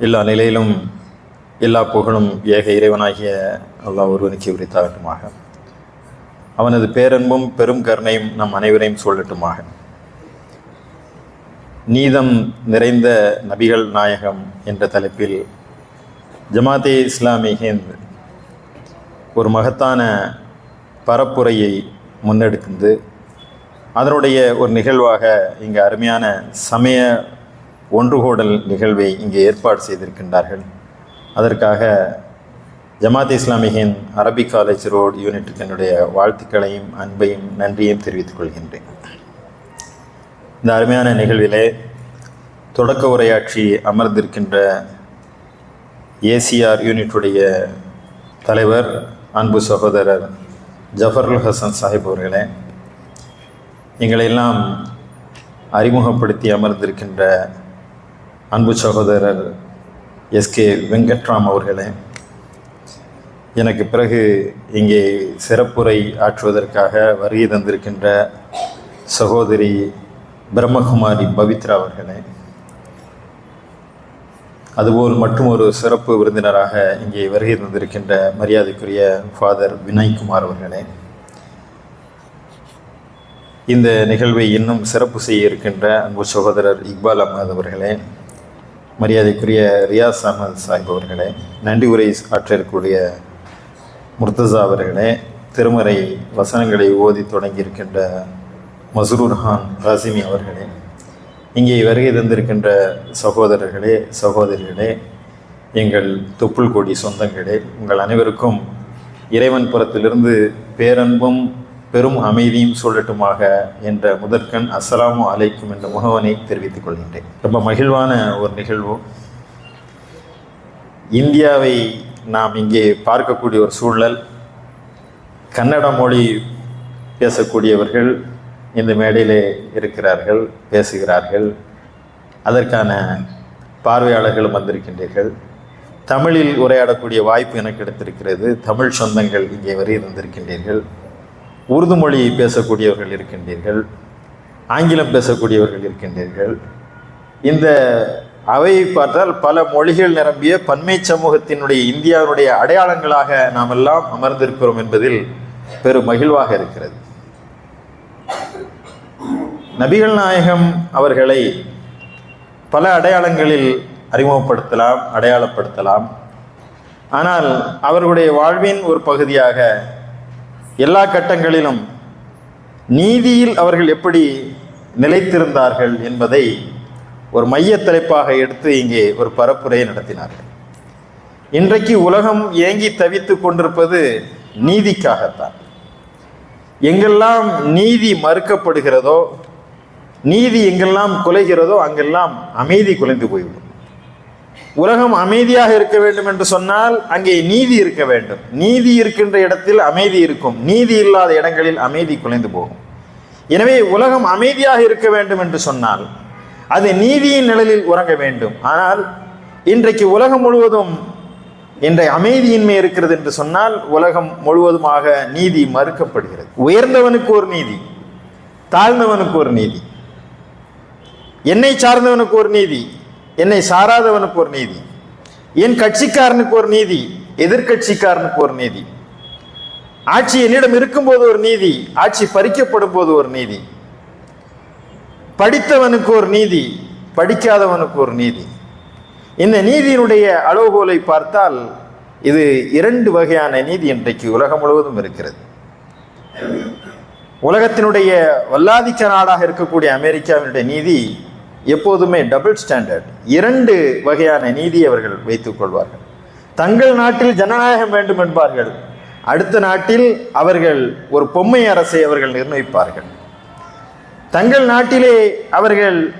எல்லா நிலையிலும் எல்லா புகழும் ஏக இறைவனாகிய அல்லா ஒருவனுக்கு உரித்தாகட்டுமாக. அவனது பேரன்பும் பெரும் கருணையும் நம் அனைவரையும் சொல்லட்டுமாக நீதம் நிறைந்த நபிகள் நாயகம் என்ற தலைப்பில் ஜமாத்தே இஸ்லாமி ஹிந்த் ஒரு மகத்தான பரப்புரையை முன்னெடுத்து அதனுடைய ஒரு நிகழ்வாக இங்கு அருமையான சமய ஒன்றுகூடல் நிகழ்வை இங்கே ஏற்பாடு செய்திருக்கின்றார்கள். அதற்காக ஜமாத் இஸ்லாமியின் அரபிக் காலேஜ் ரோடு யூனிட்டுக்கு என்னுடைய வாழ்த்துக்களையும் அன்பையும் நன்றியையும் தெரிவித்துக் கொள்கின்றேன். இந்த அருமையான நிகழ்விலே தொடக்க உரையாற்றி அமர்ந்திருக்கின்ற ஏசிஆர் யூனிட்டுடைய தலைவர் அன்பு சகோதரர் ஜஃபருல் ஹசன் சாஹிப் அவர்களே எங்களையெல்லாம் அறிமுகப்படுத்தி அமர்ந்திருக்கின்ற அன்பு சகோதரர் எஸ்கே வெங்கட்ராம் அவர்களே எனக்கு பிறகு இங்கே சிறப்புரை ஆற்றுவதற்காக வருகை தந்திருக்கின்ற சகோதரி பிரம்மகுமாரி பவித்ரா அவர்களே அதுபோல் மற்றும் ஒரு சிறப்பு விருந்தினராக இங்கே வருகை தந்திருக்கின்ற மரியாதைக்குரிய ஃபாதர் வினய்குமார் அவர்களே இந்த நிகழ்வை இன்னும் சிறப்பு செய்ய இருக்கின்ற அன்பு சகோதரர் இக்பால் அகமது அவர்களே மரியாதைக்குரிய ரியாஸ் அகமது சாஹிப் அவர்களே நன்றி உரை ஆற்ற இருக்கக்கூடிய முர்தசா அவர்களே திருமறை வசனங்களை ஓதி தொடங்கியிருக்கின்ற மசரூர் கான் காசிமி அவர்களே இங்கே வருகை தந்திருக்கின்ற சகோதரர்களே சகோதரிகளே எங்கள் தொப்புள் கொடி சொந்தங்களே உங்கள் அனைவருக்கும் இறைவன் புறத்திலிருந்து பேரன்பும் பெரும் அமைதியும் சொல்லட்டுமாக என்ற முதற்கண் அஸ்ஸலாமு அலைக்கும் என்ற முகவனை தெரிவித்துக் கொள்கின்றேன். ரொம்ப மகிழ்வான ஒரு நிகழ்வு. இந்தியாவை நாம் இங்கே பார்க்கக்கூடிய ஒரு சூழல் கன்னட மொழி பேசக்கூடியவர்கள் இந்த மேடையிலே இருக்கிறார்கள் பேசுகிறார்கள். அதற்கான பார்வையாளர்களும் வந்திருக்கின்றீர்கள். தமிழில் உரையாடக்கூடிய வாய்ப்பு எனக்கு கிடைத்திருக்கிறது. தமிழ் சொந்தங்கள் இங்கே வரை இருந்திருக்கின்றீர்கள் உருது மொழி பேசக்கூடியவர்கள் இருக்கின்றீர்கள் ஆங்கிலம் பேசக்கூடியவர்கள் இருக்கின்றீர்கள். இந்த அவையை பார்த்தால் பல மொழிகள் நிரம்பிய பன்மை சமூகத்தினுடைய இந்தியாவுடைய அடையாளங்களாக நாம் எல்லாம் அமர்ந்திருக்கிறோம் என்பதில் பெரும் மகிழ்வாக இருக்கிறது. நபிகள் நாயகம் அவர்களை பல அடையாளங்களில் அறிமுகப்படுத்தலாம் அடையாளப்படுத்தலாம். ஆனால் அவர்களுடைய வாழ்வின் ஒரு பகுதியாக எல்லா கட்டங்களிலும் நீதியில் அவர்கள் எப்படி நிலைத்திருந்தார்கள் என்பதை ஒரு மைய தலைப்பாக எடுத்து இங்கே ஒரு பரப்புரையை நடத்தினார்கள். இன்றைக்கு உலகம் ஏங்கி தவித்து கொண்டிருப்பது நீதிக்காகத்தான். எங்கெல்லாம் நீதி மறுக்கப்படுகிறதோ நீதி எங்கெல்லாம் குலைகிறதோ அங்கெல்லாம் அமைதி குலைந்து போய்விடும். உலகம் அமைதியாக இருக்க வேண்டும் என்று சொன்னால் அங்கே நீதி இருக்க வேண்டும். நீதி இருக்கின்ற இடத்தில் அமைதி இருக்கும். நீதி இல்லாத இடங்களில் அமைதி குலைந்து போகும். எனவே உலகம் அமைதியாக இருக்க வேண்டும் என்று சொன்னால் அது நீதியின் நிழலில் உறங்க வேண்டும். ஆனால் இன்றைக்கு உலகம் முழுவதும் இன்றைய அமைதியின்மை இருக்கிறது என்று சொன்னால் உலகம் முழுவதுமாக நீதி மறுக்கப்படுகிறது. உயர்ந்தவனுக்கு ஒரு நீதி தாழ்ந்தவனுக்கு ஒரு நீதி என்னை சார்ந்தவனுக்கு ஒரு நீதி என்னை சாராதவனுக்கு ஒரு நீதி. என் கட்சிக்காரனுக்கு ஒரு நீதி எதிர்கட்சிக்காரனுக்கு ஒரு நீதி. ஆட்சி என்னிடம் இருக்கும்போது ஒரு நீதி ஆட்சி பறிக்கப்படும் போது ஒரு நீதி. படித்தவனுக்கு ஒரு நீதி படிக்காதவனுக்கு ஒரு நீதி. இந்த நீதியினுடைய அளவுகோலை பார்த்தால் இது இரண்டு வகையான நீதி இன்றைக்கு உலகம் முழுவதும் இருக்கிறது. உலகத்தினுடைய வல்லாதிக்க நாடாக இருக்கக்கூடிய அமெரிக்காவினுடைய நீதி எப்போதுமே டபுள் ஸ்டாண்டர்ட் இரண்டு வகையான நீதி அவர்கள் வைத்துக் கொள்வார்கள். தங்கள் நாட்டில் ஜனநாயகம் வேண்டும் என்பார்கள். அடுத்த நாட்டில் அவர்கள் ஒரு பொம்மை அரசை அவர்கள் நிர்ணயிப்பார்கள். தங்கள் நாட்டிலே அவர்கள்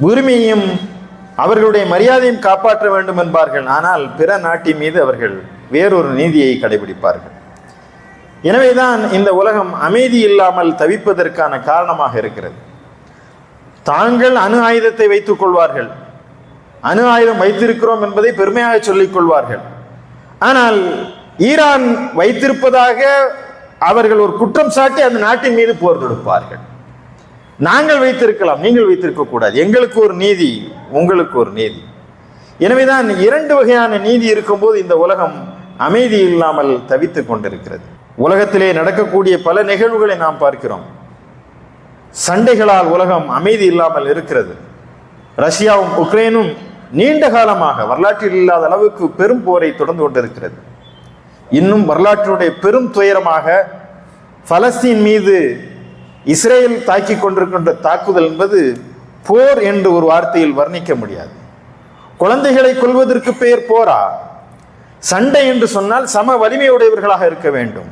உரிமையும் அவர்களுடைய மரியாதையும் காப்பாற்ற வேண்டும் என்பார்கள். ஆனால் பிற நாட்டின் மீது அவர்கள் வேறொரு நீதியை கடைபிடிப்பார்கள். எனவேதான் இந்த உலகம் அமைதி இல்லாமல் தவிப்பதற்கான காரணமாக இருக்கிறது. தாங்கள் அணு ஆயுதத்தை வைத்துக் கொள்வார்கள். அணு ஆயுதம் வைத்திருக்கிறோம் என்பதை பெருமையாக சொல்லிக் கொள்வார்கள். ஆனால் ஈரான் வைத்திருப்பதாக அவர்கள் ஒரு குற்றம் சாட்டி அந்த நாட்டின் மீது போர் தொடுப்பார்கள். நாங்கள் வைத்திருக்கலாம் நீங்கள் வைத்திருக்க கூடாது. எங்களுக்கு ஒரு நீதி உங்களுக்கு ஒரு நீதி. எனவேதான் இரண்டு வகையான நீதி இருக்கும்போது இந்த உலகம் அமைதி இல்லாமல் தவித்துக் கொண்டிருக்கிறது. உலகத்திலே நடக்கக்கூடிய பல நிகழ்வுகளை நாம் பார்க்கிறோம். சண்டைகளால் உலகம் அமைதி இல்லாமல் இருக்கிறது. ரஷ்யாவும் உக்ரைனும் நீண்ட காலமாக வரலாற்றில் இல்லாத அளவுக்கு பெரும் போரை தொடர்ந்து கொண்டிருக்கிறது. இன்னும் வரலாற்றினுடைய பெரும் துயரமாக பலஸ்தீன் மீது இஸ்ரேல் தாக்கி கொண்டிருக்கின்ற தாக்குதல் என்பது போர் என்று ஒரு வார்த்தையில் வர்ணிக்க முடியாது. குழந்தைகளை கொள்வதற்கு பெயர் போரா? சண்டை என்று சொன்னால் சம வலிமையுடையவர்களாக இருக்க வேண்டும்.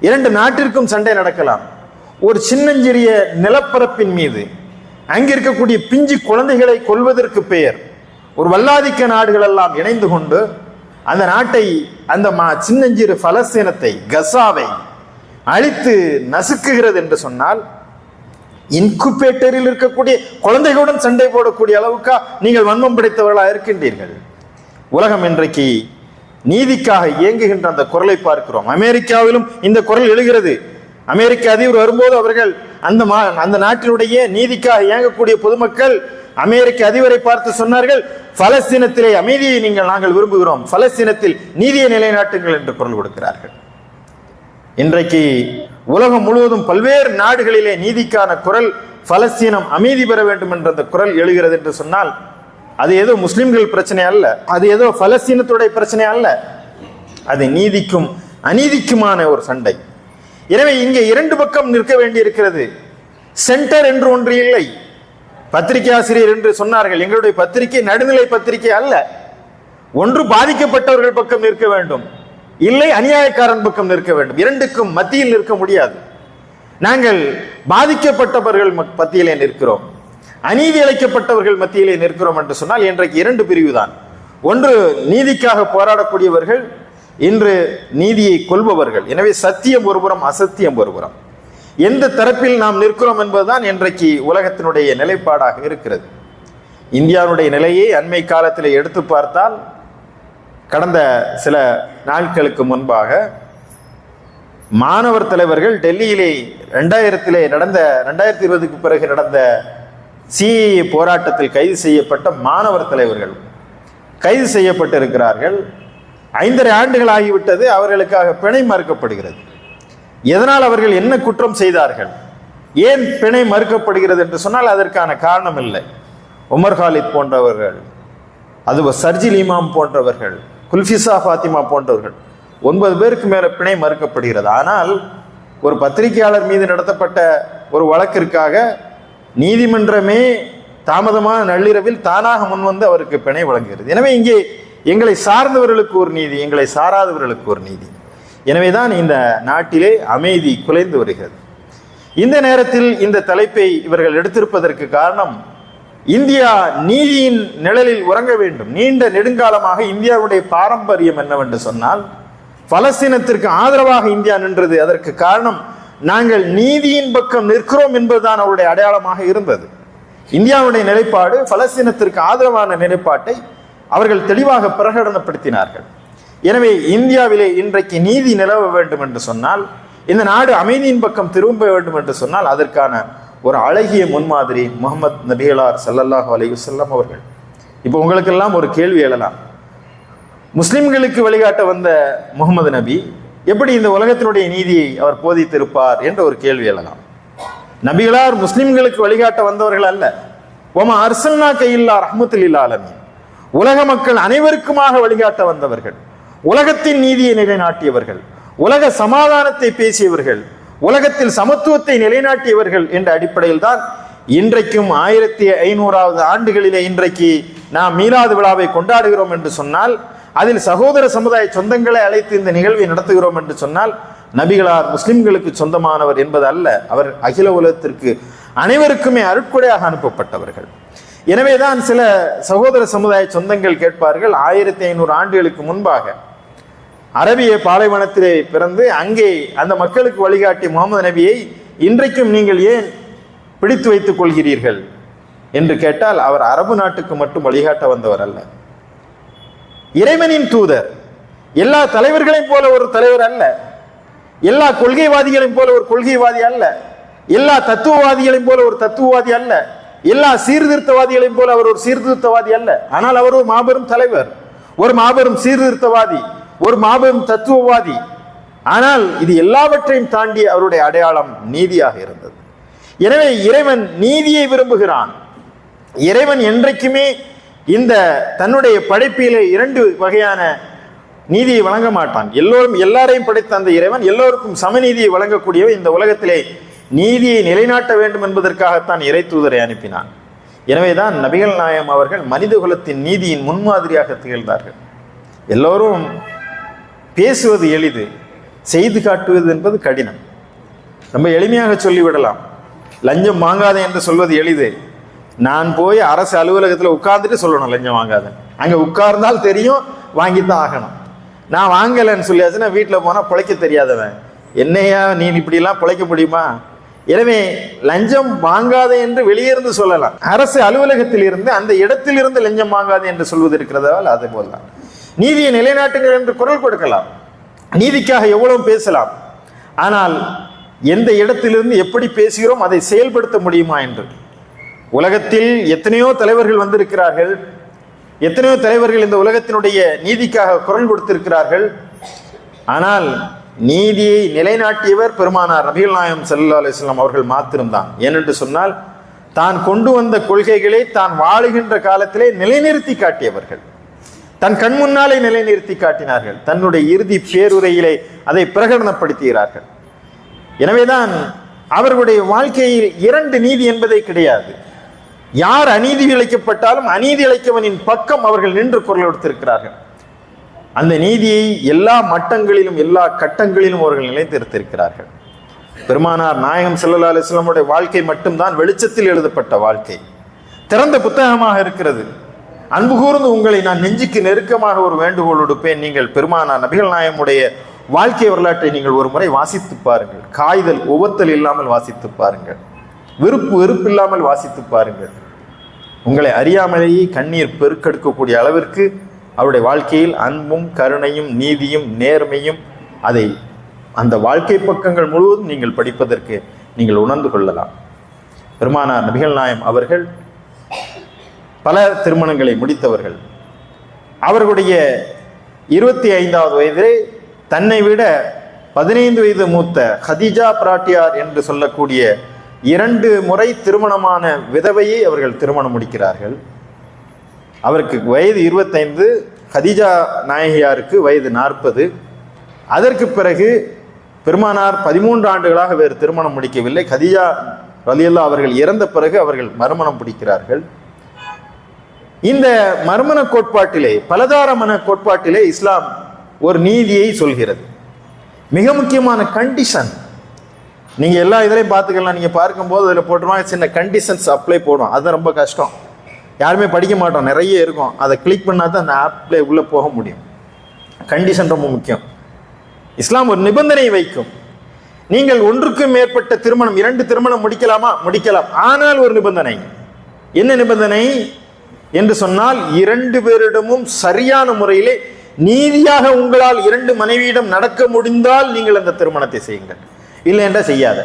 இரண்டு நாட்டிற்கும் சண்டை நடக்கலாம். ஒரு சின்னஞ்சிறிய நிலப்பரப்பின் மீது அங்கே இருக்கக்கூடிய பிஞ்சு குழந்தைகளை கொள்வதற்கு பெயர். ஒரு வல்லாதிக்க நாடுகள் எல்லாம் இணைந்து கொண்டு அந்த நாட்டை அந்த மா சின்னஞ்சிறு பலஸ்தீனத்தை கசாவை அழித்து நசுக்குகிறது என்று சொன்னால் இன்குபேட்டரில் இருக்கக்கூடிய குழந்தைகளுடன் சண்டை போடக்கூடிய அளவுக்கா நீங்கள் வன்மம் படைத்தவர்களாக இருக்கின்றீர்கள். உலகம் இன்றைக்கு நீதிக்காக இயங்குகின்ற அந்த குரலை பார்க்கிறோம். அமெரிக்காவிலும் இந்த குரல் எழுகிறது. அமெரிக்க அதிபர் வரும்போது அவர்கள் அந்த மா அந்த நாட்டினுடைய நீதிக்காக இயங்கக்கூடிய பொதுமக்கள் அமெரிக்க அதிபரை பார்த்து சொன்னார்கள் பலஸ்தீனத்திலே அமைதியை நீங்கள் நாங்கள் விரும்புகிறோம். பலஸ்தீனத்தில் நீதியை நிலைநாட்டுங்கள் என்று குரல் கொடுக்கிறார்கள். இன்றைக்கு உலகம் முழுவதும் பல்வேறு நாடுகளிலே நீதிக்கான குரல் பலஸ்தீனம் அமைதி பெற வேண்டும் என்ற அந்த குரல் எழுகிறது என்று சொன்னால் அது ஏதோ முஸ்லிம்கள் பிரச்சனை அல்ல. அது ஏதோ பலஸ்தீனத்துடைய பிரச்சனை அல்ல. அது நீதிக்கும் அநீதிக்குமான ஒரு சண்டை. எனவே இங்கே இரண்டு பக்கம் நிற்க வேண்டியிருக்கிறது. சென்டர் என்று ஒன்று இல்லை. பத்திரிகை ஆசிரியர் என்று சொன்னார்கள். எங்களுடைய பத்திரிகை நடுநிலை பத்திரிகை அல்ல. ஒன்று பாதிக்கப்பட்டவர்கள் பக்கம் நிற்க வேண்டும். இல்லை அநியாயக்காரன் பக்கம் நிற்க வேண்டும். இரண்டுக்கும் மத்தியில் நிற்க முடியாது. நாங்கள் பாதிக்கப்பட்டவர்கள் மத்தியிலே நிற்கிறோம். அநீதி இழைக்கப்பட்டவர்கள் மத்தியிலே நிற்கிறோம் என்று சொன்னால் இன்றைக்கு இரண்டு பிரிவு தான் ஒன்று நீதிக்காக போராடக்கூடியவர்கள் இன்று நீதியை கொள்பவர்கள். எனவே சத்தியம் ஒருபுறம் அசத்தியம் ஒருபுறம் எந்த தரப்பில் நாம் நிற்கிறோம் என்பதுதான் இன்றைக்கு உலகத்தினுடைய நிலைப்பாடாக இருக்கிறது. இந்தியாவுடைய நிலையை அண்மை காலத்தில் எடுத்து பார்த்தால் கடந்த சில நாட்களுக்கு முன்பாக மாணவர் தலைவர்கள் டெல்லியிலே ரெண்டாயிரத்திலே நடந்த ரெண்டாயிரத்தி இருபதுக்கு பிறகு நடந்த சிஏஏ போராட்டத்தில் கைது செய்யப்பட்ட மாணவர் தலைவர்கள் கைது செய்யப்பட்டிருக்கிறார்கள். ஐந்தரை ஆண்டுகள் ஆகிவிட்டது அவர்களுக்காக பிணை மறுக்கப்படுகிறது. எதனால் அவர்கள் என்ன குற்றம் செய்தார்கள்? ஏன் பிணை மறுக்கப்படுகிறது என்று சொன்னால் அதற்கான காரணம் இல்லை. உமர் ஹாலித் போன்றவர்கள் அது சர்ஜில் இமாம் போன்றவர்கள் குல்ஃபிசா ஃபாத்திமா போன்றவர்கள் ஒன்பது பேருக்கு மேல பிணை மறுக்கப்படுகிறது. ஆனால் ஒரு பத்திரிகையாளர் மீது நடத்தப்பட்ட ஒரு வழக்கிற்காக நீதிமன்றமே தாமதமான நள்ளிரவில் தானாக முன்வந்து அவருக்கு பிணை வழங்குகிறது. எனவே இங்கே எங்களை சார்ந்தவர்களுக்கு ஒரு நீதி எங்களை சாராதவர்களுக்கு ஒரு நீதி. எனவேதான் இந்த நாட்டிலே அமைதி குலைந்து வருகிறது. இந்த நேரத்தில் இந்த தலைப்பை இவர்கள் எடுத்திருப்பதற்கு காரணம் இந்தியா நீதியின் நிழலில் உறங்க வேண்டும். நீண்ட நெடுங்காலமாக இந்தியாவுடைய பாரம்பரியம் என்னவென்று சொன்னால் பலஸ்தீனத்திற்கு ஆதரவாக இந்தியா நின்றது. அதற்கு காரணம் நாங்கள் நீதியின் பக்கம் நிற்கிறோம் என்பதுதான் அவருடைய அடையாளமாக இருந்தது. இந்தியாவுடைய நிலைப்பாடு பலஸ்தீனத்திற்கு ஆதரவான நிலைப்பாட்டை அவர்கள் தெளிவாக பிரகடனப்படுத்தினார்கள். எனவே இந்தியாவிலே இன்றைக்கு நீதி நிலவ வேண்டும் என்று சொன்னால் இந்த நாடு அமைதியின் பக்கம் திரும்ப வேண்டும் என்று சொன்னால் அதற்கான ஒரு அழகிய முன்மாதிரி முகமது நபிகளார் சல்லல்லாஹு அலைஹி அவர்கள். இப்போ உங்களுக்கெல்லாம் ஒரு கேள்வி எழலாம். முஸ்லிம்களுக்கு வழிகாட்ட வந்த முகமது நபி எப்படி இந்த உலகத்தினுடைய நீதியை அவர் போதித்திருப்பார் என்ற ஒரு கேள்வி எழலாம். நபிகளார் முஸ்லிம்களுக்கு வழிகாட்ட வந்தவர்கள் அல்ல. ஒம அர்சல்னா கையில்லா ரஹ்மத்துல் ஆலமீன். உலக மக்கள் அனைவருக்குமாக வழிகாட்ட வந்தவர்கள் உலகத்தின் நீதியை நிலைநாட்டியவர்கள் உலக சமாதானத்தை பேசியவர்கள் உலகத்தில் சமத்துவத்தை நிலைநாட்டியவர்கள் என்ற அடிப்படையில் தான் இன்றைக்கும் ஆயிரத்தி ஐநூறாவது ஆண்டுகளிலே இன்றைக்கு நாம் மீலாது விழாவை கொண்டாடுகிறோம் என்று சொன்னால் அதில் சகோதர சமுதாய சொந்தங்களை அழைத்து இந்த நிகழ்வை நடத்துகிறோம் என்று சொன்னால் நபிகளார் முஸ்லிம்களுக்கு சொந்தமானவர் என்பது அல்ல அவர் அகில உலகத்திற்கு அனைவருக்குமே அருட்கொடையாக அனுப்பப்பட்டவர்கள். எனவேதான் சில சகோதர சமுதாய சொந்தங்கள் கேட்பார்கள் ஆயிரத்தி ஐநூறு ஆண்டுகளுக்கு முன்பாக. அரபிய பாலைவனத்திலே பிறந்து அங்கே அந்த மக்களுக்கு வழிகாட்டிய முகமது நபியை இன்றைக்கும் நீங்கள் ஏன் பிடித்து வைத்துக் கொள்கிறீர்கள்? என்று கேட்டால் அவர் அரபு நாட்டுக்கு மட்டும் வழிகாட்ட வந்தவர் அல்ல. இறைவனின் தூதர் எல்லா தலைவர்களையும் போல ஒரு தலைவர் அல்ல. எல்லா கொள்கைவாதிகளையும் போல ஒரு கொள்கைவாதி அல்ல. எல்லா தத்துவவாதிகளையும் போல ஒரு தத்துவவாதி அல்ல. எல்லா சீர்திருத்தவாதிகளையும் போல அவர் ஒரு சீர்திருத்தவாதி அல்ல. ஆனால் அவர் ஒரு மாபெரும் தலைவர். ஒரு மாபெரும் சீர்திருத்தவாதி. ஒரு மாபெரும் தத்துவவாதி. ஆனால் இது எல்லாவற்றையும் தாண்டி அவருடைய அடையாளம் நீதியாக இருந்தது. எனவே இறைவன் நீதியை விரும்புகிறான். இறைவன் என்றைக்குமே இந்த தன்னுடைய படைப்பிலே இரண்டு வகையான நீதியை வழங்க மாட்டான். எல்லோரும் எல்லாரையும் படைத்த அந்த இறைவன் எல்லோருக்கும் சமநீதியை வழங்கக்கூடியவர் இந்த உலகத்திலே நீதியை நிலைநாட்ட வேண்டும் என்பதற்காகத்தான் இறை தூதரை அனுப்பினான். எனவேதான் நபிகள் நாயம் அவர்கள் மனித குலத்தின் நீதியின் முன்மாதிரியாக திகழ்ந்தார்கள். எல்லோரும் பேசுவது எளிது செய்து காட்டுவது என்பது கடினம். ரொம்ப எளிமையாக சொல்லிவிடலாம். லஞ்சம் வாங்காதே என்று சொல்வது எளிது. நான் போய் அரசு அலுவலகத்தில் உட்கார்ந்துட்டு சொல்லணும் லஞ்சம் வாங்காத. அங்கே உட்கார்ந்தால் தெரியும் வாங்கி தான் ஆகணும். நான் வாங்கலைன்னு சொல்லியாச்சுன்னா வீட்டில் போனால் பிழைக்க தெரியாதவன். என்னையா நீ இப்படிலாம் பிழைக்க முடியுமா? எனவே லஞ்சம் வாங்காதே என்று வெளியே இருந்து சொல்லலாம். அரசு அலுவலகத்தில் இருந்து அந்த இடத்தில் இருந்து லஞ்சம் வாங்காதே என்று சொல்வது இருக்கிறதால் அதே போல்தான். நீதியை நிலைநாட்டுங்கள் என்று குரல் கொடுக்கலாம். நீதிக்காக எவ்வளவு பேசலாம். ஆனால் எந்த இடத்திலிருந்து எப்படி பேசுகிறோம் அதை செயல்படுத்த முடியுமா என்று. உலகத்தில் எத்தனையோ தலைவர்கள் வந்திருக்கிறார்கள். எத்தனையோ தலைவர்கள் இந்த உலகத்தினுடைய நீதிக்காக குரல் கொடுத்திருக்கிறார்கள். ஆனால் நீதியை நிலைநாட்டியவர் பெருமானார் நபிகள் நாயம் சல்லா அலிஸ்லாம் அவர்கள் மாத்திருந்தான் ஏனென்று சொன்னால் தான் கொண்டு வந்த கொள்கைகளை தான் வாழுகின்ற காலத்திலே நிலைநிறுத்தி காட்டியவர்கள். தன் கண் முன்னாலே நிலைநிறுத்தி காட்டினார்கள். தன்னுடைய இறுதி பேருரையிலே அதை பிரகடனப்படுத்துகிறார்கள். எனவேதான் அவர்களுடைய வாழ்க்கையில் இரண்டு நீதி என்பதே கிடையாது. யார் அநீதி இழைக்கப்பட்டாலும் அநீதி இழைக்கவனின் பக்கம் அவர்கள் நின்று குரல் கொடுத்திருக்கிறார்கள். அந்த நீதியை எல்லா மட்டங்களிலும் எல்லா கட்டங்களிலும் அவர்கள் நிலைத்திருத்திருக்கிறார்கள் பெருமானார் நாயகம் ஸல்லல்லாஹு அலிஸ்லாமுடைய வாழ்க்கை மட்டும்தான் வெளிச்சத்தில் எழுதப்பட்ட வாழ்க்கை. திறந்த புத்தகமாக இருக்கிறது. அன்பு கூர்ந்து உங்களை நான் நெஞ்சுக்கு நெருக்கமாக ஒரு வேண்டுகோள் விடுப்பேன். நீங்கள் பெருமானார் நபிகள் நாயமுடைய வாழ்க்கை வரலாற்றை நீங்கள் ஒரு முறை வாசித்து பாருங்கள். காய்தல் ஒவ்வொத்தல் இல்லாமல் வாசித்து பாருங்கள். வெறுப்பு வெறுப்பு இல்லாமல் வாசித்து பாருங்கள். உங்களை அறியாமலேயே கண்ணீர் பெருக்கெடுக்கக்கூடிய அளவிற்கு அவருடைய வாழ்க்கையில் அன்பும் கருணையும் நீதியும் நேர்மையும் அதை அந்த வாழ்க்கை பக்கங்கள் முழுவதும் நீங்கள் படிப்பதற்கு நீங்கள் உணர்ந்து கொள்ளலாம். பெருமானார் நபிகள் நாயம் அவர்கள் பல திருமணங்களை முடித்தவர்கள். அவர்களுடைய இருபத்தி ஐந்தாவது வயதிலே தன்னை விட பதினைந்து வயது மூத்த ஹதிஜா பிராட்டியார் என்று சொல்லக்கூடிய இரண்டு முறை திருமணமான விதவையை அவர்கள் திருமணம் முடிக்கிறார்கள். அவருக்கு வயது இருபத்தைந்து ஹதிஜா நாயகியாருக்கு வயது நாற்பது. அதற்கு பிறகு பெருமானார் பதிமூன்று ஆண்டுகளாக வேறு திருமணம் முடிக்கவில்லை. கதிஜா ரலியல்லா அவர்கள் இறந்த பிறகு அவர்கள் மறுமணம் பிடிக்கிறார்கள். இந்த மறுமண கோட்பாட்டிலே பலதாரமன கோட்பாட்டிலே இஸ்லாம் ஒரு நீதியை சொல்கிறது. மிக முக்கியமான கண்டிஷன் நீங்கள் எல்லா இதிலையும் பார்த்துக்கலாம். நீங்கள் பார்க்கும்போது அதில் போட்டுருவாங்க சின்ன கண்டிஷன்ஸ் அப்ளை போடும் அது ரொம்ப கஷ்டம். யாருமே படிக்க மாட்டோம். நிறைய இருக்கும். அதை கிளிக் பண்ணால் தான் அந்த ஆப்பில் உள்ளே போக முடியும். கண்டிஷன் ரொம்ப முக்கியம். இஸ்லாம் ஒரு நிபந்தனை வைக்கும். நீங்கள் ஒன்றுக்கும் மேற்பட்ட திருமணம் இரண்டு திருமணம் முடிக்கலாமா? முடிக்கலாம். ஆனால் ஒரு நிபந்தனை. என்ன நிபந்தனை? என்று சொன்னால் இரண்டு பேரிடமும் சரியான முறையிலே நீதியாக உங்களால் இரண்டு மனைவியிடம் நடக்க முடிந்தால் நீங்கள் அந்த திருமணத்தை செய்யுங்கள். இல்லை என்றால் செய்யாத.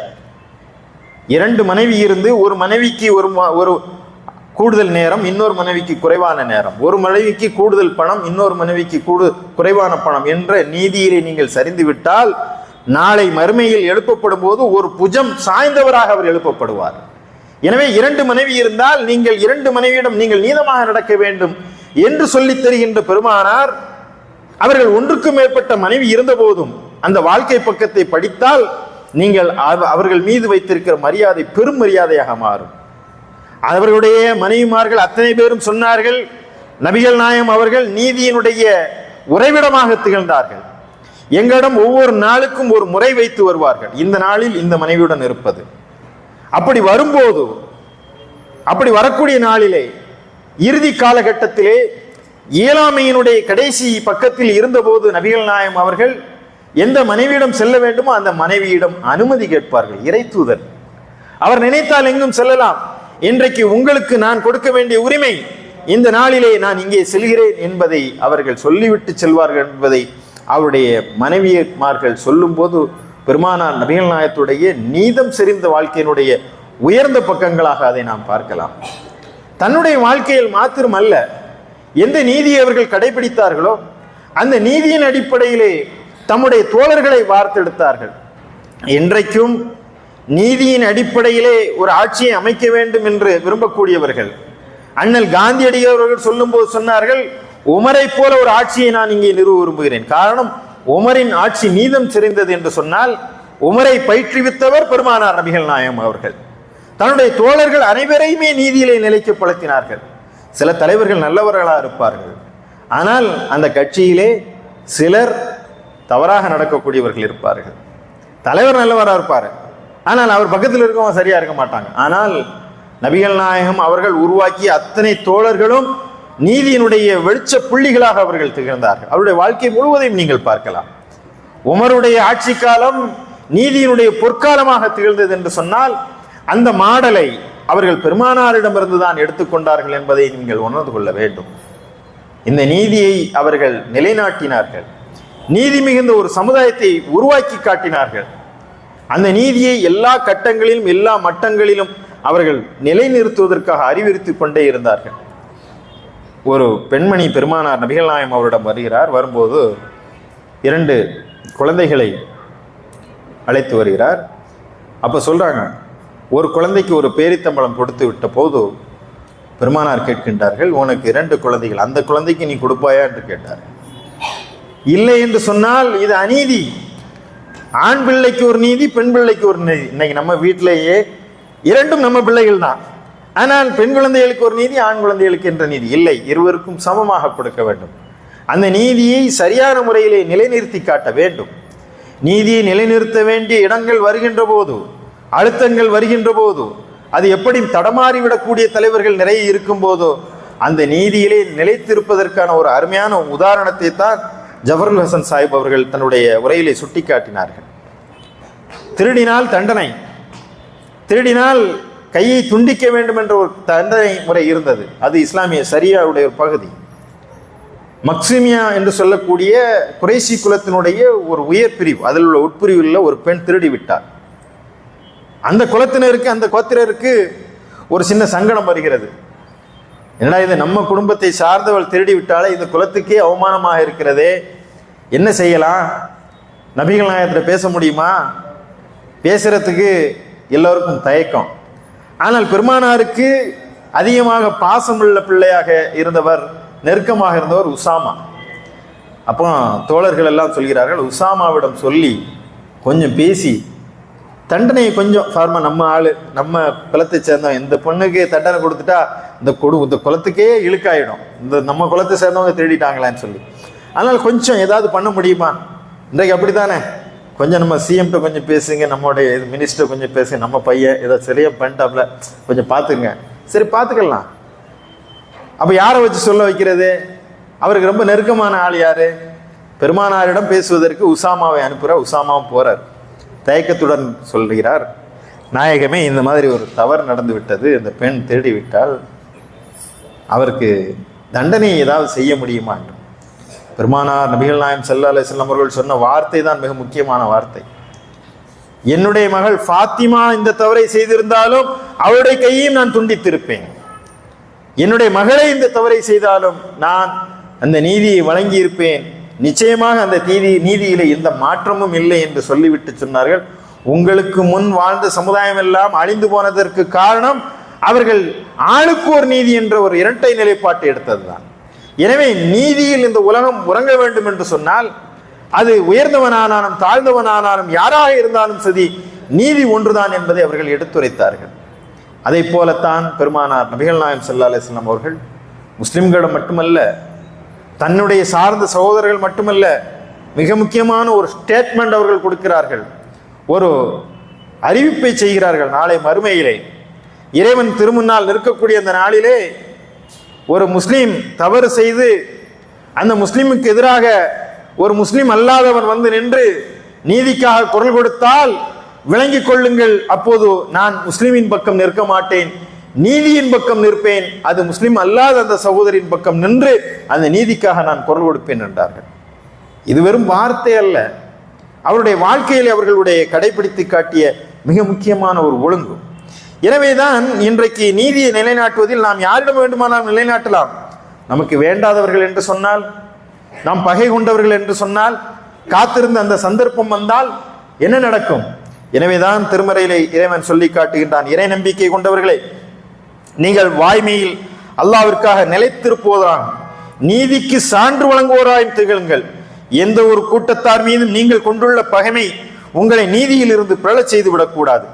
இரண்டு மனைவி இருந்து ஒரு மனைவிக்கு ஒரு ஒரு கூடுதல் நேரம் இன்னொரு மனைவிக்கு குறைவான நேரம். ஒரு மனைவிக்கு கூடுதல் பணம் இன்னொரு மனைவிக்கு கூடு குறைவான பணம் என்ற நீதியிலே நீங்கள் சரிந்து விட்டால் நாளை மறுமையில் எழுப்பப்படும் போது ஒரு புஜம் சாய்ந்தவராக அவர் எழுப்பப்படுவார். எனவே இரண்டு மனைவி இருந்தால் நீங்கள் இரண்டு மனைவியிடம் நீங்கள் நீதமாக நடக்க வேண்டும் என்று சொல்லித் தருகின்ற பெருமானார் அவர்கள் ஒன்றுக்கும் மேற்பட்ட மனைவி இருந்த போதும் அந்த வாழ்க்கை பக்கத்தை படித்தால் நீங்கள் அவ- அவர்கள் மீது வைத்திருக்கிற மரியாதை பெரும் மரியாதையாக மாறும். அவர்களுடைய மனைவிமார்கள் அத்தனை பேரும் சொன்னார்கள் நபிகள் நாயம் அவர்கள் நீதியினுடைய உறைவிடமாக திகழ்ந்தார்கள். எங்களிடம் ஒவ்வொரு நாளுக்கும் ஒரு முறை வைத்து வருவார்கள். இந்த நாளில் இந்த மனைவியுடன் இருப்பது. அப்படி வரும்போது அப்படி வரக்கூடிய நாளிலே இறுதி காலகட்டத்திலே இயலாமையினுடைய கடைசி பக்கத்தில் இருந்தபோது நபிகள் நாயம் அவர்கள் எந்த மனைவியிடம் செல்ல வேண்டுமோ அந்த மனைவியிடம் அனுமதி கேட்பார்கள் இறை தூதர். அவர் நினைத்தால் எங்கும் செல்லலாம். இன்றைக்கு உங்களுக்கு நான் கொடுக்க வேண்டிய உரிமை இந்த நாளிலே நான் இங்கே செல்கிறேன் என்பதை அவர்கள் சொல்லிவிட்டு செல்வார்கள் என்பதை அவருடைய மனைவியமார்கள் சொல்லும்போது பெருமானார் நபிகள் நாயத்துடைய நீதம் செறிந்த வாழ்க்கையினுடைய உயர்ந்த பக்கங்களாக அதை நாம் பார்க்கலாம். தன்னுடைய வாழ்க்கையில் மாத்திரம் அல்ல எந்த நீதியை அவர்கள் கடைபிடித்தார்களோ அந்த நீதியின் அடிப்படையிலே தம்முடைய தோழர்களை வார்த்தெடுத்தார்கள். இன்றைக்கும் நீதியின் அடிப்படையிலே ஒரு ஆட்சியை அமைக்க வேண்டும் என்று விரும்பக்கூடியவர்கள். அண்ணல் காந்தியடிகள் அவர்கள் சொல்லும்போது சொன்னார்கள் உமரை போல ஒரு ஆட்சியை நான் இங்கே நிறுவ விரும்புகிறேன். காரணம் உமரின் ஆட்சி நீதம் சிறந்தது என்று சொன்னால் உமரை பயிற்றுவித்தவர் பெருமானார் நபிகள் நாயம் அவர்கள். தன்னுடைய தோழர்கள் அனைவரையுமே நீதியிலே நிலைக்கு பழத்தினார்கள் சில தலைவர்கள் நல்லவர்களாக இருப்பார்கள். ஆனால் அந்த கட்சியிலே சிலர் தவறாக நடக்கக்கூடியவர்கள் இருப்பார்கள். தலைவர் நல்லவராக இருப்பார். ஆனால் அவர் பக்கத்தில் இருக்கவங்க சரியாக இருக்க மாட்டாங்க. ஆனால் நபிகள் நாயகம் அவர்கள் உருவாக்கிய அத்தனை தோழர்களும் நீதியினுடைய வெளிச்ச புள்ளிகளாக அவர்கள் திகழ்ந்தார்கள். அவருடைய வாழ்க்கை முழுவதையும் நீங்கள் பார்க்கலாம். உமருடைய ஆட்சி காலம் நீதியினுடைய பொற்காலமாக திகழ்ந்தது என்று சொன்னால் அந்த மாடலை அவர்கள் பெருமானாரிடமிருந்து தான் எடுத்துக்கொண்டார்கள் என்பதை நீங்கள் உணர்ந்து கொள்ள வேண்டும். இந்த நீதியை அவர்கள் நிலைநாட்டினார்கள். நீதி மிகுந்த ஒரு சமுதாயத்தை உருவாக்கி காட்டினார்கள். அந்த நீதியை எல்லா கட்டங்களிலும் எல்லா மட்டங்களிலும் அவர்கள் நிலைநிறுத்துவதற்காக அறிவுறுத்தி கொண்டே இருந்தார்கள். ஒரு பெண்மணி பெருமானார் நபிகள் நாயம் அவரிடம் வருகிறார். வரும்போது இரண்டு குழந்தைகளை அழைத்து வருகிறார். அப்போ சொல்கிறாங்க ஒரு குழந்தைக்கு ஒரு பேரித்தம்பளம் கொடுத்து விட்ட போது பெருமானார் கேட்கின்றார்கள் உனக்கு இரண்டு குழந்தைகள் அந்த குழந்தைக்கு நீ கொடுப்பாயா? என்று கேட்டார். இல்லை என்று சொன்னால் இது அநீதி. ஆண் பிள்ளைக்கு ஒரு நீதி பெண் பிள்ளைக்கு ஒரு நீதி. இன்னைக்கு நம்ம வீட்டிலேயே இரண்டும் நம்ம பிள்ளைகள் தான் ஆனால் பெண் குழந்தைகளுக்கு ஒரு நீதி ஆண் குழந்தைகளுக்கு என்ற நீதி இல்லை. இருவருக்கும் சமமாக கொடுக்க வேண்டும். அந்த நீதியை சரியான முறையிலே நிலைநிறுத்தி காட்ட வேண்டும். நீதியை நிலைநிறுத்த வேண்டிய இடங்கள் வருகின்ற போது அழுத்தங்கள் வருகின்ற போது அது எப்படி தடமாறிவிடக்கூடிய தலைவர்கள் நிறைய இருக்கும் போதோ அந்த நீதியிலே நிலைத்திருப்பதற்கான ஒரு அருமையான உதாரணத்தை தான் ஜவஹர்லால் ஹசன் சாஹிப் அவர்கள் தன்னுடைய உரையிலே சுட்டிக்காட்டினார்கள். திருடினால் தண்டனை திருடினால் கையை துண்டிக்க வேண்டும் என்ற ஒரு தண்டனை முறை இருந்தது. அது இஸ்லாமிய சரியாவுடைய ஒரு பகுதி. மக்சிமியா என்று சொல்லக்கூடிய குறைசி குலத்தினுடைய ஒரு உயர் பிரிவு அதில் உள்ள உட்பிரிவில் ஒரு பெண் திருடி விட்டார் அந்த குலத்தினருக்கு அந்த கோத்திரருக்கு ஒரு சின்ன சங்கடம் வருகிறது. என்னடா இது நம்ம குடும்பத்தை சார்ந்தவள் திருடி விட்டாலே இந்த குலத்துக்கே அவமானமாக இருக்கிறதே. என்ன செய்யலாம்? நபிகள் நாயகத்தில் பேச முடியுமா? பேசுறதுக்கு எல்லோருக்கும் தயக்கம். ஆனால் பெருமானாருக்கு அதிகமாக பாசமுள்ள பிள்ளையாக இருந்தவர் நெருக்கமாக இருந்தவர் உசாமா. அப்போ தோழர்கள் எல்லாம் சொல்கிறார்கள் உசாமாவிடம் சொல்லி கொஞ்சம் பேசி தண்டனையை கொஞ்சம் ஃபார்மா நம்ம ஆள் நம்ம குலத்தை சேர்ந்தவன். இந்த பொண்ணுக்கு தண்டனை கொடுத்துட்டா இந்த கொடு இந்த குலத்துக்கே இழுக்காயிடும். இந்த நம்ம குலத்தை சேர்ந்தவங்க தேடிட்டாங்களான்னு சொல்லி. அதனால் கொஞ்சம் ஏதாவது பண்ண முடியுமா? இன்றைக்கு அப்படி தானே கொஞ்சம் நம்ம சிஎம்கிட்ட கொஞ்சம் பேசுங்க நம்மளுடைய இது மினிஸ்டர் கொஞ்சம் பேசுங்க நம்ம பையன் ஏதோ சரியாக பண்ணிட்டாப்ல. கொஞ்சம் பார்த்துங்க சரி பார்த்துக்கலாம். அப்போ யாரை வச்சு சொல்ல வைக்கிறது? அவருக்கு ரொம்ப நெருக்கமான ஆள் யார்? பெருமானாரிடம் பேசுவதற்கு உசாமாவை அனுப்புகிற உசாமாவும் போகிறார் தயக்கத்துடன் சொல்கிறார் நாயகமே இந்த மாதிரி ஒரு தவறு நடந்து விட்டது இந்த பெண் தேடிவிட்டால் அவருக்கு தண்டனை ஏதாவது செய்ய முடியுமா? என்று. பெருமானார் நபிகள் நாயம் சல்லா அலிஸ்லாம் அவர்கள் சொன்ன வார்த்தை தான் மிக முக்கியமான வார்த்தை. என்னுடைய மகள் ஃபாத்திமா இந்த தவறை செய்திருந்தாலும் அவருடைய கையையும் நான் துண்டித்திருப்பேன். என்னுடைய மகளை இந்த தவறை செய்தாலும் நான் அந்த நீதியை வழங்கி இருப்பேன் நிச்சயமாக அந்த நீதி நீதியிலே எந்த மாற்றமும் இல்லை என்று சொல்லிவிட்டு சொன்னார்கள். உங்களுக்கு முன் வாழ்ந்த சமுதாயம் எல்லாம் அழிந்து போனதற்கு காரணம் அவர்கள் ஆளுக்கு ஒரு நீதி என்ற ஒரு இரட்டை நிலைப்பாட்டை எடுத்ததுதான். எனவே நீதியில் இந்த உலகம் உறங்க வேண்டும் என்று சொன்னால் அது உயர்ந்தவனானாலும் தாழ்ந்தவனானாலும் யாராக இருந்தாலும் சரி நீதி ஒன்றுதான் என்பதை அவர்கள் எடுத்துரைத்தார்கள். அதை போலத்தான் பெருமானார் நபிகள் நாயம் சல்லா அலிஸ்லாம் அவர்கள் முஸ்லிம்களிடம் மட்டுமல்ல தன்னுடைய சார்ந்த சகோதரர்கள் மட்டுமல்ல மிக முக்கியமான ஒரு ஸ்டேட்மெண்ட் அவர்கள் கொடுக்கிறார்கள். ஒரு அறிவிப்பை செய்கிறார்கள் நாளை மறுமையிலே. இறைவன் திருமுன்னால் நிற்கக்கூடிய அந்த நாளிலே ஒரு முஸ்லீம் தவறு செய்து அந்த முஸ்லீமுக்கு எதிராக ஒரு முஸ்லீம் அல்லாதவன் வந்து நின்று நீதிக்காக குரல் கொடுத்தால் விளங்கிக் கொள்ளுங்கள் அப்போது நான் முஸ்லீமின் பக்கம் நிற்க மாட்டேன். நீதியின் பக்கம் நிற்பேன் அது முஸ்லீம் அல்லாத அந்த சகோதரின் பக்கம் நின்று அந்த நீதிக்காக நான் குரல் கொடுப்பேன் என்றார்கள். இது வெறும் வார்த்தை அல்ல. அவருடைய வாழ்க்கையில் அவர்களுடைய கடைபிடித்து காட்டிய மிக முக்கியமான ஒரு ஒழுங்கு. எனவேதான் இன்றைக்கு நீதியை நிலைநாட்டுவதில் நாம் யாரிடம் வேண்டுமானாலும் நிலைநாட்டலாம். நமக்கு வேண்டாதவர்கள் என்று சொன்னால் நாம் பகை கொண்டவர்கள் என்று சொன்னால் காத்திருந்த அந்த சந்தர்ப்பம் வந்தால் என்ன நடக்கும்? எனவேதான் திருமறையிலே இறைவன் சொல்லி காட்டுகின்றான் இறை நம்பிக்கை கொண்டவர்களே நீங்கள் வாய்மையில் அல்லாவிற்காக நிலைத்திருப்போதான் நீதிக்கு சான்று வழங்குவோராயும் திகழுங்கள். எந்த ஒரு கூட்டத்தார் மீதும் நீங்கள் கொண்டுள்ள பகைமை உங்களை நீதியில் இருந்து பிறழச் செய்துவிடக்கூடாது.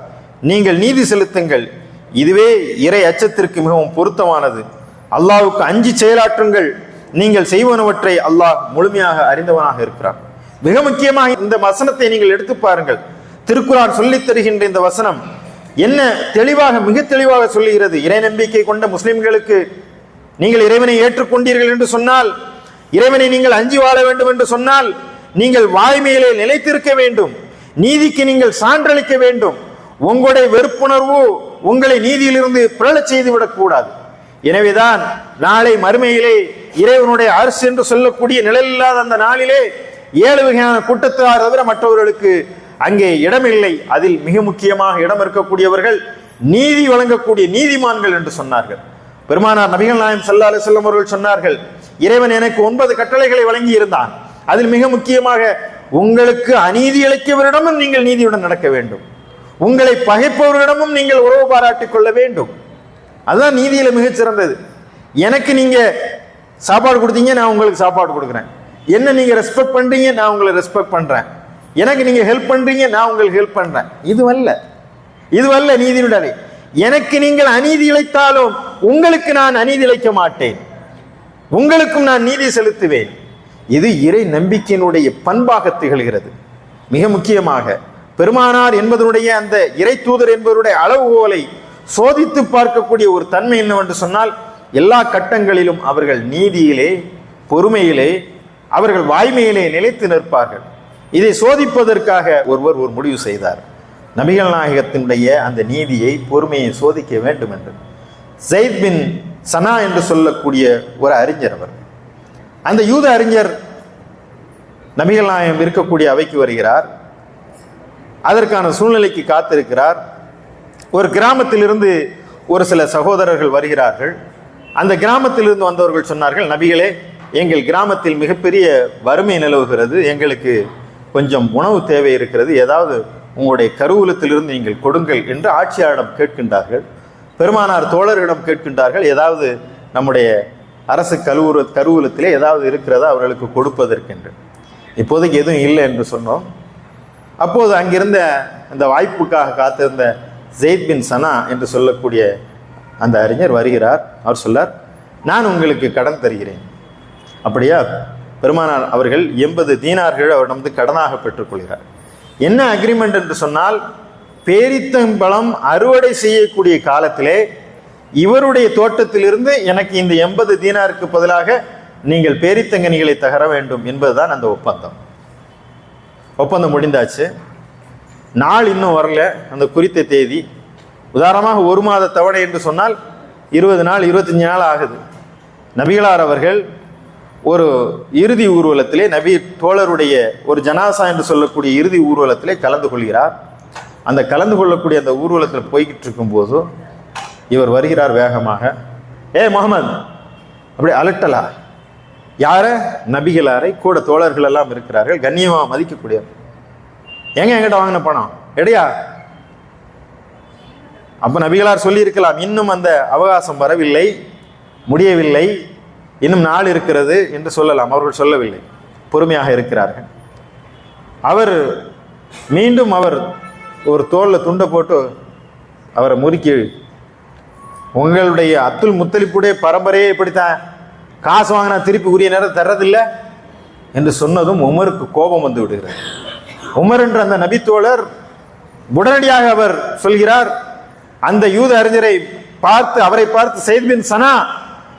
நீங்கள் நீதி செலுத்துங்கள். இதுவே இறை அச்சத்திற்கு மிகவும் பொருத்தமானது. அல்லாவுக்கு அஞ்சு செயலாற்றுங்கள். நீங்கள் செய்வனவற்றை அல்லாஹ் முழுமையாக அறிந்தவனாக இருக்கிறான். மிக முக்கியமாக இந்த வசனத்தை நீங்கள் எடுத்து பாருங்கள். திருக்குறான் சொல்லித் தருகின்ற இந்த வசனம் என்ன தெளிவாக மிக தெளிவாக சொல்லுகிறது. இறை நம்பிக்கை கொண்ட முஸ்லிம்களுக்கு நீங்கள் இறைவனை ஏற்றுக்கொண்டீர்கள் என்று சொன்னால் இறைவனை நீங்கள் அஞ்சி வாழ வேண்டும் என்று சொன்னால் நீங்கள் வாய்மையிலே நிலைத்திருக்க வேண்டும். நீதிக்கு நீங்கள் சான்றளிக்க வேண்டும். உங்களுடைய வெறுப்புணர்வு உங்களை நீதியிலிருந்து பிறழச் செய்து விடக்கூடாது எனவேதான் நாளை மறுமையிலே இறைவனுடைய அரசு என்று சொல்லக்கூடிய நிழல் இல்லாத அந்த நாளிலே ஏழு வகையான கூட்டத்தார் தவிர மற்றவர்களுக்கு அங்கே இடமில்லை. அதில் மிக முக்கியமாக இடம் இருக்கக்கூடியவர்கள் நீதி வழங்கக்கூடிய நீதிமான்கள் என்று சொன்னார்கள். பெருமானார் நபிகள் நாயம் சல்லா அலுவலம் அவர்கள் சொன்னார்கள் இறைவன் எனக்கு ஒன்பது கட்டளைகளை வழங்கி இருந்தான் அதில் மிக முக்கியமாக உங்களுக்கு அநீதி இழைக்கவரிடமும் நீங்கள் நீதியுடன் நடக்க வேண்டும். உங்களை பகைப்பவர்களிடமும் நீங்கள் உறவு பாராட்டிக் கொள்ள வேண்டும். அதுதான் நீதியில மிகச்சிறந்தது எனக்கு நீங்க சாப்பாடு கொடுத்தீங்க நான் உங்களுக்கு சாப்பாடு கொடுக்குறேன். என்ன நீங்க ரெஸ்பெக்ட் பண்றீங்க நான் உங்களை ரெஸ்பெக்ட் பண்றேன். எனக்கு நீங்க ஹெல்ப் பண்றீங்க நான் உங்களுக்கு ஹெல்ப் பண்றேன். இதுவல்ல. இதுவல்ல நீதியுடனே எனக்கு நீங்கள் அநீதி இழைத்தாலும் உங்களுக்கு நான் அநீதி இழைக்க மாட்டேன். உங்களுக்கும் நான் நீதி செலுத்துவேன். இது இறை நம்பிக்கையினுடைய பண்பாக திகழ்கிறது. மிக முக்கியமாக பெருமானார் என்பதனுடைய அந்த இறை தூதர் என்பவருடைய அளவுகோலை சோதித்து பார்க்கக்கூடிய ஒரு தன்மை என்னவென்று சொன்னால் எல்லா கட்டங்களிலும் அவர்கள் நீதியிலே பொறுமையிலே அவர்கள் வாய்மையிலே நிலைத்து நிற்பார்கள். இதை சோதிப்பதற்காக ஒருவர் ஒரு முடிவு செய்தார். நபிகள் நாயகத்தினுடைய அந்த நீதியை பொறுமையை சோதிக்க வேண்டும் என்று. ஜெயித் பின் சனா என்று சொல்லக்கூடிய ஒரு அறிஞர் அவர். அந்த யூத அறிஞர் நபிகள் நாயகம் இருக்கக்கூடிய அவைக்கு வருகிறார். அதற்கான சூழ்நிலைக்கு காத்திருக்கிறார். ஒரு கிராமத்திலிருந்து ஒரு சில சகோதரர்கள் வருகிறார்கள். அந்த கிராமத்திலிருந்து வந்தவர்கள் சொன்னார்கள் நபிகளே எங்கள் கிராமத்தில் மிகப்பெரிய வறுமை நிலவுகிறது. எங்களுக்கு கொஞ்சம் உணவு தேவை இருக்கிறது. ஏதாவது உங்களுடைய கருவூலத்திலிருந்து நீங்கள் கொடுங்கள் என்று ஆட்சியாளரிடம் கேட்கின்றார்கள். பெருமானார் தோழர்களிடம் கேட்கின்றார்கள். ஏதாவது நம்முடைய அரசு கருவூல கருவூலத்திலே ஏதாவது இருக்கிறதா அவர்களுக்கு கொடுப்பதற்கென்று. இப்போதைக்கு எதுவும் இல்லை என்று சொன்னோம். அப்போது அங்கிருந்த அந்த வாய்ப்புக்காக காத்திருந்த ஜெயித் பின் சனா என்று சொல்லக்கூடிய அந்த அறிஞர் வருகிறார். அவர் சொல்லார் நான் உங்களுக்கு கடன் தருகிறேன். அப்படியா? பெருமானார் அவர்கள் எண்பது தீனார்கள் அவரிடம் வந்து கடனாக பெற்றுக்கொள்கிறார். என்ன அக்ரிமெண்ட் என்று சொன்னால் பேரித்தம்பழம் அறுவடை செய்யக்கூடிய காலத்திலே இவருடைய தோட்டத்திலிருந்து எனக்கு இந்த எண்பது தீனாருக்கு பதிலாக நீங்கள் பேரித்தங்கனிகளை தகர வேண்டும் என்பதுதான் அந்த ஒப்பந்தம். ஒப்பந்தம் முடிந்தாச்சு. நாள் இன்னும் வரல. அந்த குறித்த தேதி உதாரணமாக ஒரு மாத தவணை என்று சொன்னால் இருபது நாள் இருபத்தஞ்சு நாள் ஆகுது. நபிகளார் அவர்கள் ஒரு இறுதி ஊர்வலத்திலே நபி தோழருடைய ஒரு ஜனாசா என்று சொல்லக்கூடிய இறுதி ஊர்வலத்திலே கலந்து கொள்கிறார். அந்த கலந்து கொள்ளக்கூடிய அந்த ஊர்வலத்தில் போய்கிட்டு இருக்கும்போது இவர் வருகிறார் வேகமாக. ஏ முகமது அப்படி அலட்டலா. யார? நபிகளாரை கூட தோழர்கள் எல்லாம் இருக்கிறார்கள். கண்ணியமாக மதிக்கக்கூடியவர். எங்க எங்கிட்ட வாங்கின பணம்? எடையா. அப்ப நபிகளார் சொல்லியிருக்கலாம் இன்னும் அந்த அவகாசம் வரவில்லை முடியவில்லை. இன்னும் நாள் இருக்கிறது என்று சொல்லலாம். அவர்கள் சொல்லவில்லை. பொறுமையாக இருக்கிறார்கள். அவர் மீண்டும் அவர் ஒரு தோல்ல துண்டை போட்டு அவரை முறுக்கி உங்களுடைய அத்துல் முத்தளிப்புடைய பரம்பரையே இப்படித்தான் காசு வாங்கினா திருப்பி உரிய நேரம் தர்றதில்லை என்று சொன்னதும் உமருக்கு கோபம் வந்து விடுகிறார் உமர் என்ற அந்த நபித்தோழர் உடனடியாக அவர் சொல்கிறார் அந்த யூத அறிஞரை பார்த்து அவரை பார்த்து செய்த் பின் சனா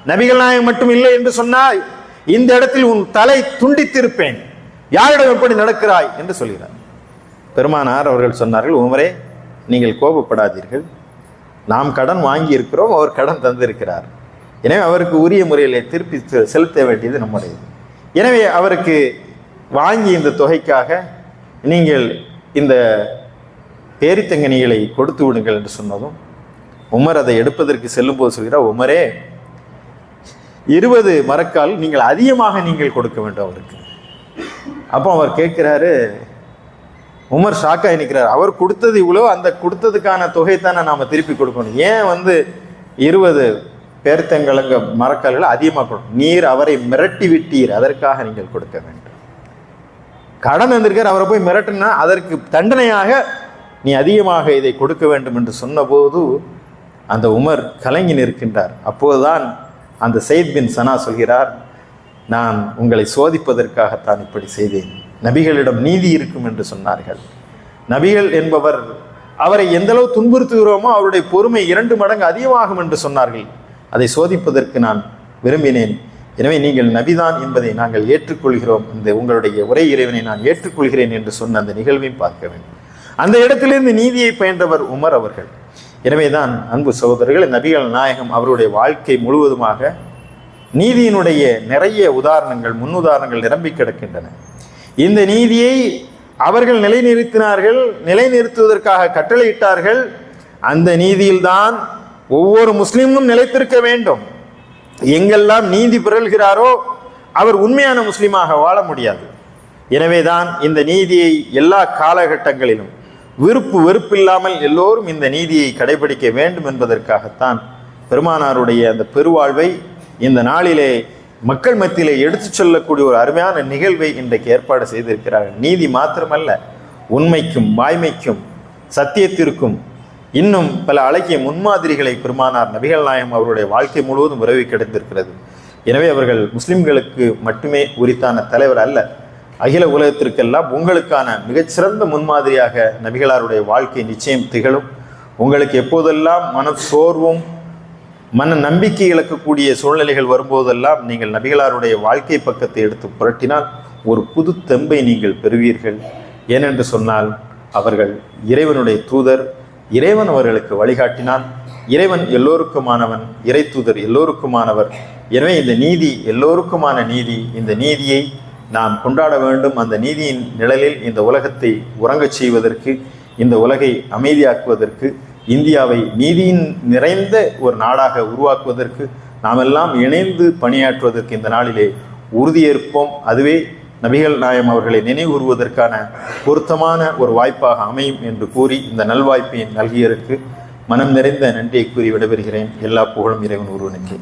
நபிகள் நாயகம் மட்டும் இல்லை என்று சொன்னால் இந்த இடத்தில் உன் தலை துண்டித்திருப்பேன். யாரிடம் எப்படி நடக்கிறாய் என்று சொல்கிறார். பெருமானார் அவர்கள் சொன்னார்கள் உமரே நீங்கள் கோபப்படாதீர்கள். நாம் கடன் வாங்கி இருக்கிறோம் அவர் கடன் தந்திருக்கிறார். எனவே அவருக்கு உரிய முறையில் திருப்பி செ- செலுத்த வேண்டியது நம்முடையது. எனவே அவருக்கு வாங்கி இந்த தொகைக்காக நீங்கள் இந்த பேரித்தங்கனிகளை கொடுத்து விடுங்கள் என்று சொன்னதும் உமர் அதை எடுப்பதற்கு செல்லும்போது சொல்கிறார் உமரே இருபது மரக்கால் நீங்கள் அதிகமாக நீங்கள் கொடுக்க வேண்டும் அவருக்கு. அப்போ அவர் கேட்கிறாரு உமர் ஷாக்காகி நிற்கிறார். அவர் கொடுத்தது இவ்வளோ அந்த கொடுத்ததுக்கான தொகை தானே நாம் திருப்பி கொடுக்கணும். ஏன் வந்து இருபது பேர்த்தங்கிழங்க மரக்கால்களை அதிகமாக கொடுக்கணும்? நீர் அவரை மிரட்டி விட்டீர் அதற்காக நீங்கள் கொடுக்க வேண்டும். கடன் வந்திருக்கார் அவரை போய் மிரட்டினா அதற்கு தண்டனையாக நீ அதிகமாக இதை கொடுக்க வேண்டும் என்று சொன்னபோது அந்த உமர் கலங்கி நிற்கின்றார். அப்போதுதான் அந்த சயித் பின் சனா சொல்கிறார் நான் உங்களை சோதிப்பதற்காகத்தான் இப்படி செய்தேன். நபிகளிடம் நீதி இருக்கும் என்று சொன்னார்கள். நபிகள் என்பவர் அவரை எந்தளவு துன்புறுத்துகிறோமோ அவருடைய பொறுமை இரண்டு மடங்கு அதிகமாகும் என்று சொன்னார்கள். அதை சோதிப்பதற்கு நான் விரும்பினேன். எனவே நீங்கள் நபிதான் என்பதை நாங்கள் ஏற்றுக்கொள்கிறோம். இந்த உங்களுடைய உரை இறைவனை நான் ஏற்றுக்கொள்கிறேன் என்று சொன்ன அந்த நிகழ்வையும் பார்க்க வேண்டும். அந்த இடத்திலிருந்து நீதியை பயின்றவர் உமர் அவர்கள். எனவேதான் அன்பு சகோதரர்கள் நபிகள் நாயகம் அவருடைய வாழ்க்கை முழுவதுமாக நீதியினுடைய நிறைய உதாரணங்கள் முன்னுதாரணங்கள் நிரம்பி கிடக்கின்றன. இந்த நீதியை அவர்கள் நிலைநிறுத்தினார்கள் நிலைநிறுத்துவதற்காக கட்டளையிட்டார்கள். அந்த நீதியில்தான் ஒவ்வொரு முஸ்லீமும் நிலைத்திருக்க வேண்டும். எங்கெல்லாம் நீதி பிறழ்கிறாரோ அவர் உண்மையான முஸ்லீமாக வாழ முடியாது. எனவேதான் இந்த நீதியை எல்லா காலகட்டங்களிலும் விருப்பு வெறுப்பில்லாமல் எல்லோரும் இந்த நீதியை கடைபிடிக்க வேண்டும் என்பதற்காகத்தான் பெருமானாருடைய அந்த பெருவாழ்வை இந்த நாளிலே மக்கள் மத்தியிலே எடுத்துச் சொல்லக்கூடிய ஒரு அருமையான நிகழ்வை இன்றைக்கு ஏற்பாடு செய்திருக்கிறார்கள். நீதி மாத்திரமல்ல உண்மைக்கும் வாய்மைக்கும் சத்தியத்திற்கும் இன்னும் பல அழகிய முன்மாதிரிகளை பெருமானார் நபிகள் நாயகம் அவருடைய வாழ்க்கை முழுவதும் உறவி கிடைத்திருக்கிறது. எனவே அவர்கள் முஸ்லிம்களுக்கு மட்டுமே உரித்தான தலைவர் அல்ல. அகில உலகத்திற்கெல்லாம் உங்களுக்கான மிகச்சிறந்த முன்மாதிரியாக நபிகளாருடைய வாழ்க்கை நிச்சயம் திகழும். உங்களுக்கு எப்போதெல்லாம் மன சோர்வும் மன நம்பிக்கை இழக்கக்கூடிய சூழ்நிலைகள் வரும்போதெல்லாம் நீங்கள் நபிகளாருடைய வாழ்க்கை பக்கத்தை எடுத்து புரட்டினால் ஒரு புது தெம்பை நீங்கள் பெறுவீர்கள். ஏனென்று சொன்னால் அவர்கள் இறைவனுடைய தூதர் இறைவன் அவர்களுக்கு வழிகாட்டினான் இறைவன் எல்லோருக்குமானவன் இறை தூதர் எல்லோருக்குமானவர். எனவே இந்த நீதி எல்லோருக்குமான நீதி இந்த நீதியை நாம் கொண்டாட வேண்டும் அந்த நீதியின் நிழலில் இந்த உலகத்தை உறங்கச் செய்வதற்கு இந்த உலகை அமைதியாக்குவதற்கு இந்தியாவை நீதியின் நிறைந்த ஒரு நாடாக உருவாக்குவதற்கு நாமெல்லாம் இணைந்து பணியாற்றுவதற்கு இந்த நாளிலே உறுதியேற்போம். அதுவே நபிகள் நாயம் அவர்களை நினைவுறுவதற்கான பொருத்தமான ஒரு வாய்ப்பாக அமையும் என்று கூறி இந்த நல்வாய்ப்பை நல்கியருக்கு மனம் நிறைந்த நன்றியை கூறி விடைபெறுகிறேன். எல்லா புகழும் இறைவன் ஒருவனுக்கு.